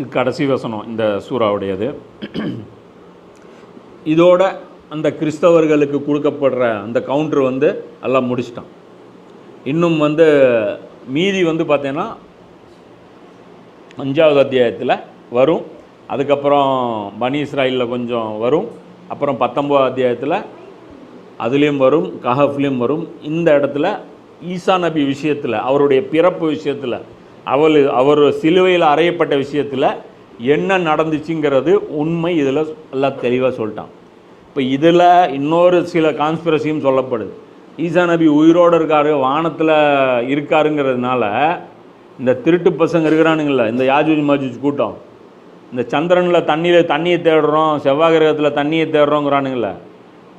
இது கடைசி வசனம் இந்த சூறாவுடையது. இதோட அந்த கிறிஸ்தவர்களுக்கு கொடுக்கப்படுற அந்த கவுண்டர் வந்து எல்லாம் முடிச்சிட்டான். இன்னும் வந்து மீதி வந்து பார்த்தீங்கன்னா அஞ்சாவது அத்தியாயத்தில் வரும். அதுக்கப்புறம் பனி இஸ்ராயிலில் கொஞ்சம் வரும். அப்புறம் பத்தொம்போது அத்தியாயத்தில் அதுலேயும் வரும் கஹஃப்லேயும் வரும். இந்த இடத்துல ஈசா நபி விஷயத்தில் அவருடைய பிறப்பு விஷயத்தில் அவள் அவர் சிலுவையில் அறையப்பட்ட விஷயத்தில் என்ன நடந்துச்சுங்கிறது உண்மை இதில் எல்லாம் தெளிவாக சொல்லிட்டான். இப்போ இதில் இன்னொரு சில கான்ஸ்பிரசியும் சொல்லப்படுது. ஈசா நபி உயிரோடு இருக்காரு வானத்தில் இருக்காருங்கிறதுனால இந்த திருட்டு பசங்க இருக்கிறானுங்கள இந்த யாஜூஜ் மாஜூஜ் கூட்டம் இந்த சந்திரனில் தண்ணியில் தண்ணியை தேடுறோம் செவ்வாய் கிரகத்தில் தண்ணியை தேடுறோங்கிறானுங்கள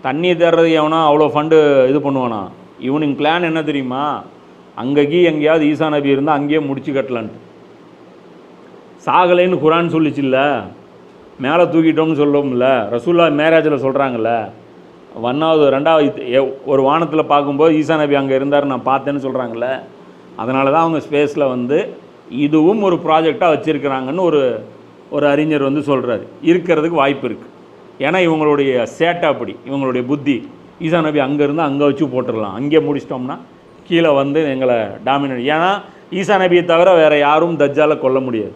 தண்ணியை தேடுறது எவனா அவ்வளோ ஃபண்டு இது பண்ணுவானா? இவனுங்க பிளான் என்ன தெரியுமா? அங்கேக்கி எங்கேயாவது ஈசா நபி இருந்தால் அங்கேயே முடிச்சு கட்டலான்ட்டு. சாகலைன்னு குரான் சொல்லிச்சுல்ல மேலே தூக்கிட்டோம்னு சொல்லுவோம்ல ரசூல்லா மேரேஜில் சொல்கிறாங்கல்ல ஒன்றாவது ரெண்டாவது ஒரு வானத்தில் பார்க்கும்போது ஈசா நபி அங்கே இருந்தார் நான் பார்த்தேன்னு சொல்கிறாங்கல்ல அதனால தான் அவங்க ஸ்பேஸில் வந்து இதுவும் ஒரு ப்ராஜெக்டாக வச்சுருக்கிறாங்கன்னு ஒரு ஒரு அறிஞர் வந்து சொல்கிறாரு இருக்கிறதுக்கு வாய்ப்பு இருக்குது ஏன்னா இவங்களுடைய சேட்டை அப்படி இவங்களுடைய புத்தி. ஈசா நபி அங்கேருந்து அங்கே வச்சு போட்டுடலாம். அங்கே முடிச்சிட்டோம்னா கீழே வந்து எங்களை டாமினேட் ஏன்னா ஈசா நபியை தவிர வேறு யாரும் தஜ்ஜாலை கொல்ல முடியாது.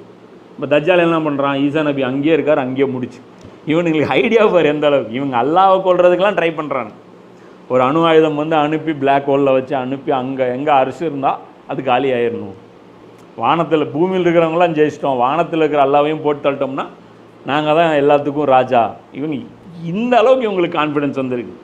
இப்போ தஜ்ஜால் என்ன பண்ணுறான் ஈசா நபி அங்கேயே இருக்கார் அங்கேயே முடிச்சு. இவனுங்களுக்கு ஐடியா பார் எந்த அளவுக்கு? இவங்க அல்லாவை கொல்றதுக்கெல்லாம் ட்ரை பண்ணுறாங்க ஒரு அணு ஆயுதம் வந்து அனுப்பி பிளாக் ஹோலில் வச்சு அனுப்பி அங்கே எங்கே அரிசி இருந்தால் அது காலி ஆயிடணும் வானத்தில் பூமியில் இருக்கிறவங்களாம் ஜெயிச்சிட்டோம். வானத்தில் இருக்கிற எல்லாவையும் போட்டு தள்ளிட்டோம்னா நாங்கள் தான் எல்லாத்துக்கும் ராஜா. இவங்க இந்த அளவுக்கு இவங்களுக்கு கான்ஃபிடென்ஸ் வந்திருக்கு.